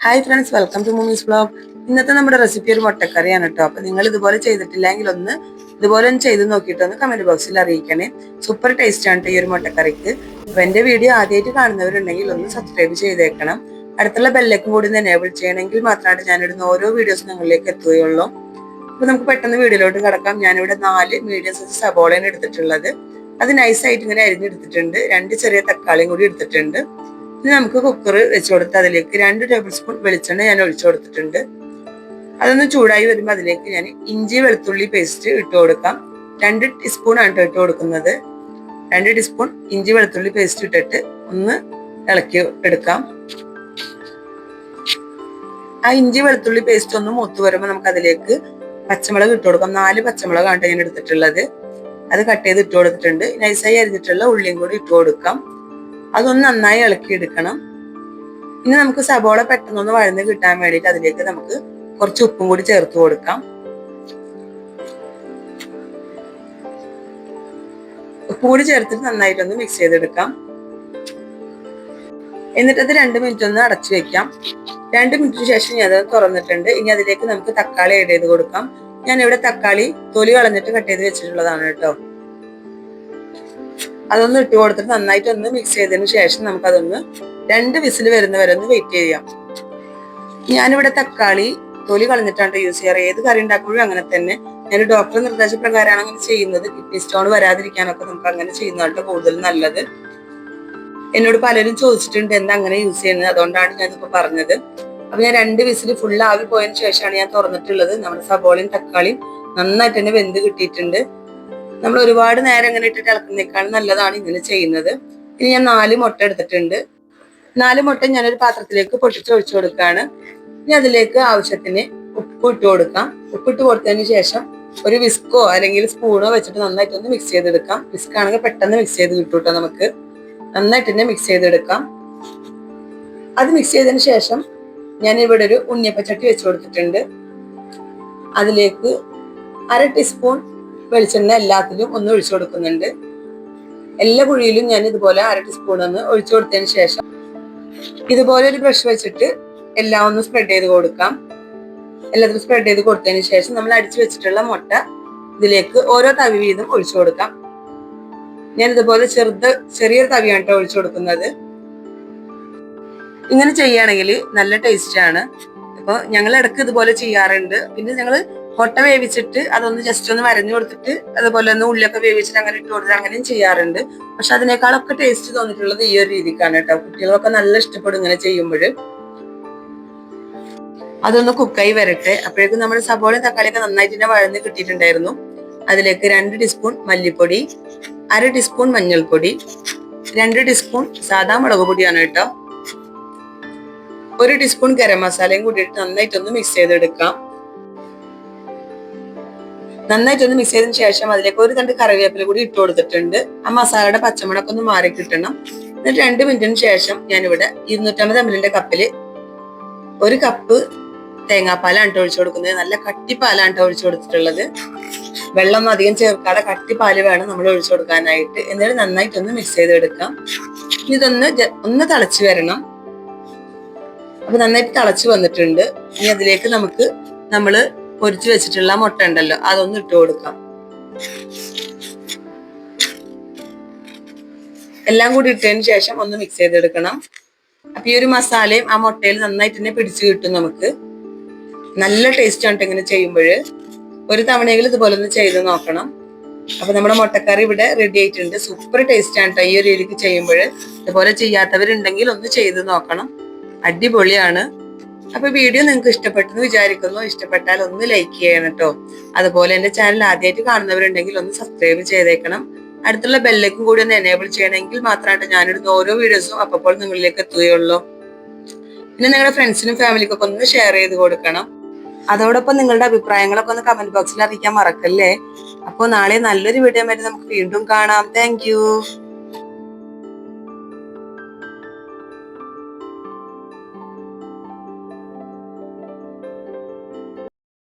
Hi friends welcome to Moomy's blog ഇന്നത്തെ നമ്മുടെ recipe ഒരു മുട്ടക്കറിയാണ് കേട്ടോ അപ്പൊ നിങ്ങൾ ഇതുപോലെ ചെയ്തിട്ടില്ലെങ്കിൽ ഒന്ന് ഇതുപോലെ ഒന്ന് ചെയ്ത് നോക്കിയിട്ട് ഒന്ന് കമന്റ് ബോക്സിൽ അറിയിക്കണേ. സൂപ്പർ ടേസ്റ്റ് ആണ് ട്ടോ ഈ ഒരു മുട്ടക്കറിക്ക്. അപ്പൊ എന്റെ വീഡിയോ ആദ്യമായിട്ട് കാണുന്നവരുണ്ടെങ്കിൽ ഒന്ന് സബ്സ്ക്രൈബ് ചെയ്തേക്കണം. അടുത്തുള്ള ബെല്ലേക്കും കൂടി ഒന്ന് എനേബിൾ ചെയ്യണമെങ്കിൽ മാത്രമാണ് ഞാനിടുന്ന ഓരോ വീഡിയോസ് നിങ്ങളിലേക്ക് എത്തുകയുള്ളൂ. അപ്പൊ നമുക്ക് പെട്ടെന്ന് വീഡിയോയിലോട്ട് കിടക്കാം. ഞാനിവിടെ നാല് മീഡിയം സൈസ് സബോളയാണ് എടുത്തിട്ടുള്ളത്. അത് നൈസായിട്ട് ഇങ്ങനെ അരിഞ്ഞെടുത്തിട്ടുണ്ട്. രണ്ട് ചെറിയ തക്കാളിയും കൂടി എടുത്തിട്ടുണ്ട്. ഇനി നമുക്ക് കുക്കർ വെച്ച് കൊടുത്ത് അതിലേക്ക് രണ്ട് ടേബിൾ സ്പൂൺ വെളിച്ചെണ്ണ ഞാൻ ഒഴിച്ചു കൊടുത്തിട്ടുണ്ട്. അതൊന്ന് ചൂടായി വരുമ്പോൾ അതിലേക്ക് ഞാൻ ഇഞ്ചി വെളുത്തുള്ളി പേസ്റ്റ് ഇട്ട് കൊടുക്കാം. രണ്ട് ടീസ്പൂൺ ആണ് ഇട്ട് കൊടുക്കുന്നത്. രണ്ട് ടീസ്പൂൺ ഇഞ്ചി വെളുത്തുള്ളി പേസ്റ്റ് ഇട്ടിട്ട് ഒന്ന് ഇളക്കി എടുക്കാം. ആ ഇഞ്ചി വെളുത്തുള്ളി പേസ്റ്റ് ഒന്ന് മൂത്ത് വരുമ്പോൾ നമുക്ക് അതിലേക്ക് പച്ചമുളക് ഇട്ട് കൊടുക്കാം. നാല് പച്ചമുളകാണ് ഞാൻ എടുത്തിട്ടുള്ളത്. അത് കട്ട് ചെയ്ത് ഇട്ട് കൊടുത്തിട്ടുണ്ട്. നൈസായി അരിഞ്ഞിട്ടുള്ള ഉള്ളിയും കൂടി ഇട്ട് കൊടുക്കാം. അതൊന്ന് നന്നായി ഇളക്കി എടുക്കണം ഇനി നമുക്ക് സബോള പെട്ടെന്നൊന്ന് വഴന്ന് കിട്ടാൻ വേണ്ടിയിട്ട് അതിലേക്ക് നമുക്ക് കുറച്ച് ഉപ്പും കൂടി ചേർത്ത് കൊടുക്കാം. ഉപ്പ് കൂടി ചേർത്തിട്ട് നന്നായിട്ടൊന്ന് മിക്സ് ചെയ്തെടുക്കാം. എന്നിട്ട് അത് രണ്ട് മിനിറ്റ് ഒന്ന് അടച്ചു വെക്കാം. രണ്ട് മിനിറ്റിന് ശേഷം ഞാൻ അത് തുറന്നിട്ടുണ്ട്. ഇനി അതിലേക്ക് നമുക്ക് തക്കാളി ആഡ് ചെയ്ത് കൊടുക്കാം. ഞാൻ ഇവിടെ തക്കാളി തൊലി കളഞ്ഞിട്ട് കട്ട് ചെയ്ത് വെച്ചിട്ടുള്ളതാണ് കേട്ടോ. അതൊന്ന് ഇട്ട് കൊടുത്തിട്ട് നന്നായിട്ട് ഒന്ന് മിക്സ് ചെയ്തതിന് ശേഷം നമുക്കതൊന്ന് രണ്ട് വിസിൽ വരുന്ന വരെ ഒന്ന് വെയിറ്റ് ചെയ്യാം. ഞാനിവിടെ തക്കാളി തൊലി കളഞ്ഞിട്ടാണ് യൂസ് ചെയ്യാറ്. ഏത് കറി ഉണ്ടാക്കുമ്പോഴും അങ്ങനെ തന്നെ. ഞാൻ ഡോക്ടർ നിർദ്ദേശപ്രകാരമാണ് അങ്ങനെ ചെയ്യുന്നത്. കിഡ്നി സ്റ്റോൺ വരാതിരിക്കാനൊക്കെ നമുക്ക് അങ്ങനെ ചെയ്യുന്നതാണ് കൂടുതൽ നല്ലത്. എന്നോട് പലരും ചോദിച്ചിട്ടുണ്ട് എന്താ അങ്ങനെ യൂസ് ചെയ്യുന്നത്? അതുകൊണ്ടാണ് ഞാനിപ്പോ പറഞ്ഞത്. അപ്പൊ ഞാൻ രണ്ട് വിസിൽ ഫുൾ ആവി പോയതിനു ശേഷമാണ് ഞാൻ തുറന്നിട്ടുള്ളത്. നമ്മുടെ സബോളയും തക്കാളിയും നന്നായിട്ട് തന്നെ വെന്ത് കിട്ടിയിട്ടുണ്ട്. നമ്മൾ ഒരുപാട് നേരം ഇങ്ങനെ ഇട്ടിട്ട് ഇളക്കുന്നേക്കാളും നല്ലതാണ് ഇങ്ങനെ ചെയ്യുന്നത്. ഇനി ഞാൻ നാല് മുട്ട എടുത്തിട്ടുണ്ട്. നാല് മുട്ട ഞാനൊരു പാത്രത്തിലേക്ക് പൊട്ടിച്ച് ഒഴിച്ചു കൊടുക്കുകയാണ് ഇനി അതിലേക്ക് ആവശ്യത്തിന് ഉപ്പ് ഇട്ട് കൊടുക്കാം. ഉപ്പിട്ട് കൊടുത്തതിന് ശേഷം ഒരു വിസ്കോ അല്ലെങ്കിൽ സ്പൂണോ വെച്ചിട്ട് നന്നായിട്ട് ഒന്ന് മിക്സ് ചെയ്തെടുക്കാം. വിസ്ക് ആണെങ്കിൽ പെട്ടെന്ന് മിക്സ് ചെയ്ത് കിട്ടും കേട്ടോ നമുക്ക്. നന്നായിട്ട് തന്നെ മിക്സ് ചെയ്തെടുക്കാം. അത് മിക്സ് ചെയ്തതിന് ശേഷം ഞാൻ ഇവിടെ ഒരു ഉണ്ണിയപ്പച്ചട്ടി വെച്ച് കൊടുത്തിട്ടുണ്ട്. അതിലേക്ക് അര ടീസ്പൂൺ വെളിച്ചെണ്ണ എല്ലാത്തിലും ഒന്ന് ഒഴിച്ചു കൊടുക്കുന്നുണ്ട്. എല്ലാ കുഴിയിലും ഞാൻ ഇതുപോലെ അര ടീസ്പൂൺ ഒന്ന് ഒഴിച്ചു കൊടുത്തതിന് ശേഷം ഇതുപോലെ ഒരു ബ്രഷ് വെച്ചിട്ട് എല്ലാം ഒന്ന് സ്പ്രെഡ് ചെയ്ത് കൊടുക്കാം. എല്ലാത്തിനും സ്പ്രെഡ് ചെയ്ത് കൊടുത്തതിന് ശേഷം നമ്മൾ അടിച്ചു വെച്ചിട്ടുള്ള മുട്ട ഇതിലേക്ക് ഓരോ തവി വീതം ഒഴിച്ചു കൊടുക്കാം. ഞാൻ ഇതുപോലെ ചെറുത് ചെറിയൊരു തവിയാണ് ഒഴിച്ചു കൊടുക്കുന്നത്. ഇങ്ങനെ ചെയ്യുകയാണെങ്കിൽ നല്ല ടേസ്റ്റ് ആണ്. അപ്പൊ ഞങ്ങൾ ഇടയ്ക്ക് ഇതുപോലെ ചെയ്യാറുണ്ട്. പിന്നെ ഞങ്ങൾ മുട്ട വേവിച്ചിട്ട് അതൊന്ന് ജസ്റ്റ് ഒന്ന് വരഞ്ഞു കൊടുത്തിട്ട് അതുപോലെ ഒന്ന് ഉള്ളിയൊക്കെ വേവിച്ചിട്ട് അങ്ങനെ ഇട്ട് കൊടുത്തിട്ട് അങ്ങനെയും ചെയ്യാറുണ്ട്. പക്ഷെ അതിനേക്കാളൊക്കെ ടേസ്റ്റ് തോന്നിയിട്ടുള്ളത് ഈ ഒരു രീതിക്കാണ് കേട്ടോ. കുട്ടികളൊക്കെ നല്ല ഇഷ്ടപ്പെടും ഇങ്ങനെ ചെയ്യുമ്പോൾ അതൊന്ന് കുക്കായി വരട്ടെ. അപ്പോഴേക്കും നമ്മുടെ സബോളയും തക്കാളിയൊക്കെ നന്നായിട്ട് തന്നെ വഴന്ന് കിട്ടിയിട്ടുണ്ടായിരുന്നു. അതിലേക്ക് രണ്ട് ടീസ്പൂൺ മല്ലിപ്പൊടി അര ടീസ്പൂൺ മഞ്ഞൾപ്പൊടി രണ്ട് ടീസ്പൂൺ സാധാ മുളക് പൊടിയാണ് കേട്ടോ. ഒരു ടീസ്പൂൺ ഗരം മസാലയും കൂടിയിട്ട് നന്നായിട്ടൊന്ന് മിക്സ് ചെയ്തെടുക്കാം. നന്നായിട്ടൊന്ന് മിക്സ് ചെയ്തതിന് ശേഷം അതിലേക്ക് ഒരു തണ്ട് കറിവേപ്പില കൂടി ഇട്ട് കൊടുത്തിട്ടുണ്ട്. ആ മസാലയുടെ പച്ചമുളകൊക്കെ ഒന്ന് മാറി കിട്ടണം. എന്നിട്ട് രണ്ട് മിനിറ്റിന് ശേഷം ഞാനിവിടെ ഇരുന്നൂറ്റമ്പത് എമ്മിലിന്റെ കപ്പിൽ ഒരു കപ്പ് തേങ്ങാപ്പാലാണ് ഇട്ട് ഒഴിച്ചു കൊടുക്കുന്നത്. നല്ല കട്ടിപ്പാലാണ് ട്ടോ ഒഴിച്ചു കൊടുത്തിട്ടുള്ളത്. വെള്ളമൊന്നും അധികം ചേർക്കാതെ കട്ടിപ്പാൽ വേണം നമ്മൾ ഒഴിച്ചു കൊടുക്കാനായിട്ട്. എന്നിട്ട് നന്നായിട്ടൊന്ന് മിക്സ് ചെയ്തെടുക്കാം. ഇതൊന്ന് ഒന്ന് തിളച്ചു വരണം. അപ്പൊ നന്നായിട്ട് തിളച്ചു വന്നിട്ടുണ്ട്. ഇനി അതിലേക്ക് നമുക്ക് നമ്മൾ പൊരിച്ചു വെച്ചിട്ടുള്ള മുട്ട ഉണ്ടല്ലോ അതൊന്ന് ഇട്ട് കൊടുക്കാം. എല്ലാം കൂടി ഇട്ടതിന് ശേഷം ഒന്ന് മിക്സ് ചെയ്തെടുക്കണം. അപ്പൊ ഈ ഒരു മസാലയും ആ മുട്ടയിൽ നന്നായിട്ട് തന്നെ പിടിച്ചു കിട്ടും നമുക്ക്. നല്ല ടേസ്റ്റ് ആണ് ഇങ്ങനെ ചെയ്യുമ്പോൾ ഒരു തവണയെങ്കിലും ഇതുപോലെ ഒന്ന് ചെയ്ത് നോക്കണം. അപ്പൊ നമ്മുടെ മുട്ടക്കറി ഇവിടെ റെഡി ആയിട്ടുണ്ട്. സൂപ്പർ ടേസ്റ്റ് ആണ് ഈ ഒരു രീതിക്ക് ചെയ്യുമ്പോൾ ഇതുപോലെ ചെയ്യാത്തവരുണ്ടെങ്കിൽ ഒന്ന് ചെയ്ത് നോക്കണം. അടിപൊളിയാണ്. അപ്പൊ വീഡിയോ നിങ്ങൾക്ക് ഇഷ്ടപ്പെട്ടെന്ന് വിചാരിക്കുന്നു. ഇഷ്ടപ്പെട്ടാൽ ഒന്ന് ലൈക്ക് ചെയ്യണം കേട്ടോ. അതുപോലെ എന്റെ ചാനൽ ആദ്യമായിട്ട് കാണുന്നവരുണ്ടെങ്കിൽ ഒന്ന് സബ്സ്ക്രൈബ് ചെയ്തേക്കണം. അടുത്തുള്ള ബെല്ലേക്കും കൂടി ഒന്ന് എനേബിൾ ചെയ്യണമെങ്കിൽ മാത്രമായിട്ട് ഞാനിടുന്ന ഓരോ വീഡിയോസും അപ്പോൾ നിങ്ങളിലേക്ക് എത്തുകയുള്ളൂ. പിന്നെ നിങ്ങളുടെ ഫ്രണ്ട്സിനും ഫാമിലിക്കൊക്കെ ഒന്ന് ഷെയർ ചെയ്ത് കൊടുക്കണം. അതോടൊപ്പം നിങ്ങളുടെ അഭിപ്രായങ്ങളൊക്കെ ഒന്ന് കമന്റ് ബോക്സിൽ അറിയിക്കാൻ മറക്കല്ലേ? അപ്പോൾ നാളെ നല്ലൊരു വീഡിയോ വരെ നമുക്ക് വീണ്ടും കാണാം. താങ്ക്